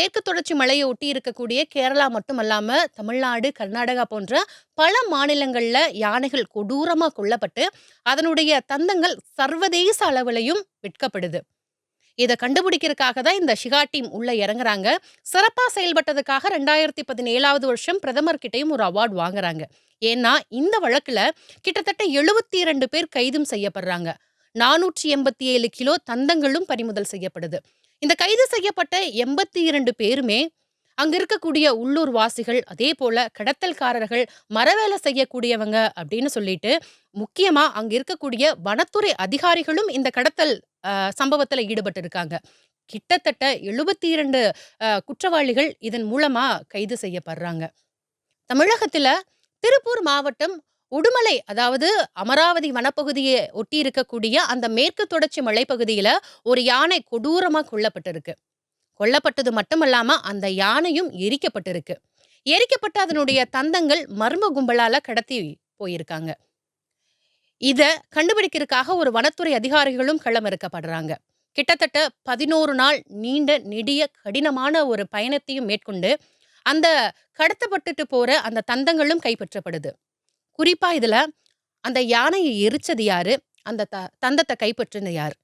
மேற்கு தொடர்ச்சி மலையை ஒட்டி இருக்கக்கூடிய கேரளா மட்டுமல்லாமல் தமிழ்நாடு கர்நாடகா போன்ற பல மாநிலங்களில் யானைகள் கொடூரமாக கொல்லப்பட்டு அதனுடைய தந்தங்கள் சர்வதேச அளவிலையும் விற்கப்படுது. இதை கண்டுபிடிக்கிறதுக்காக தான் இந்த ஷிகா டீம் உள்ள இறங்குறாங்க. சிறப்பாக செயல்பட்டதுக்காக ரெண்டாயிரத்தி பதினேழாவது வருஷம் பிரதமர் கிட்டையும் ஒரு அவார்டு வாங்குறாங்க. ஏன்னா இந்த வழக்கில் கிட்டத்தட்ட எழுபத்தி இரண்டு பேர் கைதும் செய்யப்படுறாங்க. நானூற்றி எண்பத்தி ஏழு கிலோ தந்தங்களும் பறிமுதல் செய்யப்படுது. இந்த கைது செய்யப்பட்ட எண்பத்தி இரண்டு பேருமே அங்க இருக்கக்கூடிய உள்ளூர் வாசிகள் அதே போல கடத்தல்காரர்கள் மரவேலை செய்யக்கூடியவங்க அப்படின்னு சொல்லிட்டு முக்கியமா அங்க இருக்கக்கூடிய வனத்துறை அதிகாரிகளும் இந்த கடத்தல் சம்பவத்துல ஈடுபட்டு இருக்காங்க கிட்டத்தட்ட எழுபத்தி இரண்டு குற்றவாளிகள் இதன் மூலமா கைது செய்யப்படுறாங்க. தமிழகத்துல திருப்பூர் மாவட்டம் உடுமலை அதாவது அமராவதி வனப்பகுதியை ஒட்டி இருக்கக்கூடிய அந்த மேற்கு தொடர்ச்சி மலைப்பகுதியில ஒரு யானை கொடூரமா கொல்லப்பட்டிருக்கு. கொல்லப்பட்டது மட்டுமல்லாம அந்த யானையும் எரிக்கப்பட்டிருக்கு. எரிக்கப்பட்ட அதனுடைய தந்தங்கள் மர்ம கும்பலால கடத்தி போயிருக்காங்க. இதை கண்டுபிடிக்கிறதுக்காக ஒரு வனத்துறை அதிகாரிகளும் களமிறக்கப்படுறாங்க. கிட்டத்தட்ட பதினோரு நாள் நீண்ட நெடிய கடினமான ஒரு பயணத்தையும் மேற்கொண்டு அந்த கடத்தப்பட்டுட்டு போற அந்த தந்தங்களும் கைப்பற்றப்படுது. குறிப்பாக இதில் அந்த யானையை எரிச்சது யாரு? அந்த த தந்தத்தை கைப்பற்றின யார்?